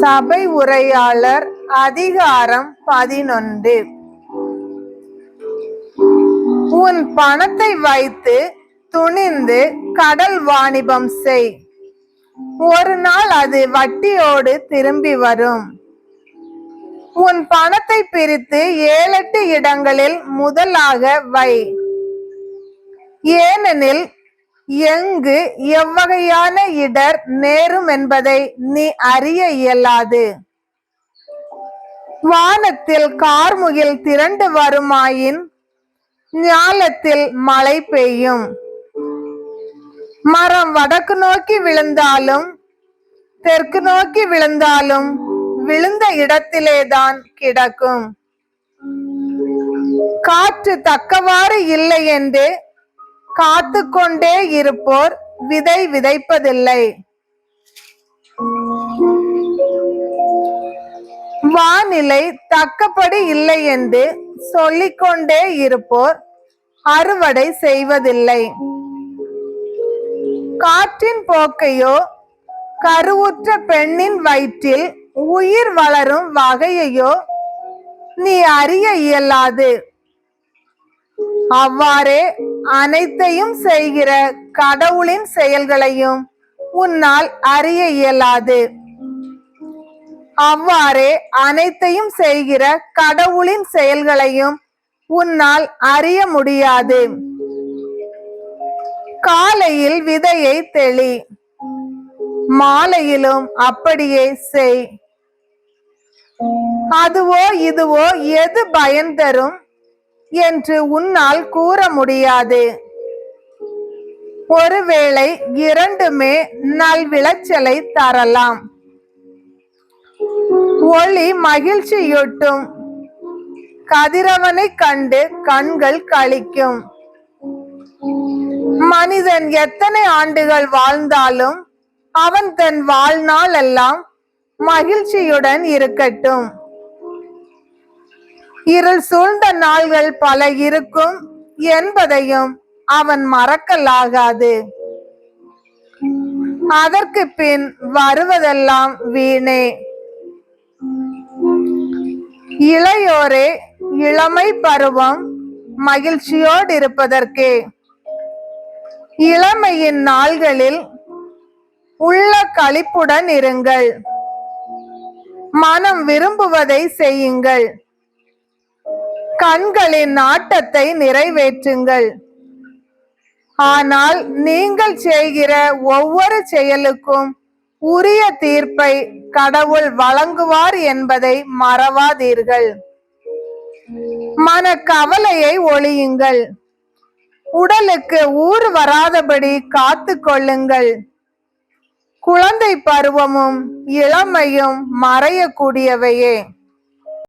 சபை உரையாளர் அதிகாரம் பதினொன்று. உன் பணத்தை வைத்து துணிந்து கடல் வாணிபம் செய். ஒரு நாள் அது வட்டியோடு திரும்பி வரும். உன் பணத்தை பிரித்து ஏழெட்டு இடங்களில் முதலாக வை. ஏனெனில் எங்கு எவ்வகையான இடர் நேரும் என்பதை நீ அறிய இயலாது. வானத்தில் கார்முகில் திரண்டு வருமாயின் ஞாலத்தில் மழை பெய்யும். மரம் வடக்கு நோக்கி விழுந்தாலும் தெற்கு நோக்கி விழுந்தாலும் விழுந்த இடத்திலேதான் கிடக்கும். காற்று தக்கவாறு இல்லை என்று காத்து கொண்டே இருப்போர். விதை விதைப்பதில்லை. வானிலை தக்கபடி இல்லை என்று சொல்லிக்கொண்டே இருப்போர். அறுவடை செய்வதில்லை. காற்றின் போக்கையோ கருவுற்ற பெண்ணின் வயிற்றில் உயிர் வளரும் வகையையோ நீ அறிய இயலாது. அவ்வாறே அனைத்தையும் செய்கிற கடவுளின் செயல்களையும் உன்னால் அறிய இயலாது. அவ்வாறே அனைத்தையும் செய்கிற கடவுளின் செயல்களையும் உன்னால் அறிய முடியாது. காலையில் விதையை தெளி மாலையிலும் அப்படியே செய். அதுவோ இதுவோ எது பயன் தரும்? என்று உன்னால் கூற முடியாது. ஒருவேளை இரண்டுமே நல்விளைச்சலை தரலாம். ஒளி மகிழ்ச்சியூட்டும். கதிரவனை கண்டு கண்கள் கழிக்கும் மனிதன் எத்தனை ஆண்டுகள் வாழ்ந்தாலும் அவன் தன் வாழ்நாள் எல்லாம் மகிழ்ச்சியுடன் இருக்கட்டும். இருள் சூழ்ந்த நாள்கள் பல இருக்கும் என்பதையும் அவன் மறக்கலாகாது. அதற்கு பின் வருவதெல்லாம் வீணே. இளையோரே இளமை பருவம் மகிழ்ச்சியோடு இருப்பதற்கே. இளமையின் நாள்களில் உள்ள களிப்புடன் இருங்கள். மனம் விரும்புவதை செய்யுங்கள். கண்களின் நாட்டத்தை நிறைவேற்றுங்கள். ஆனால் நீங்கள் செய்கிற ஒவ்வொரு செயலுக்கும் உரிய தீர்ப்பை கடவுள் வழங்குவார் என்பதை மறவாதீர்கள். மன கவலையை ஒழியுங்கள். உடலுக்கு ஊர் வராதபடி காத்து கொள்ளுங்கள். குழந்தை பருவமும் இளமையும் மறையக்கூடியவையே.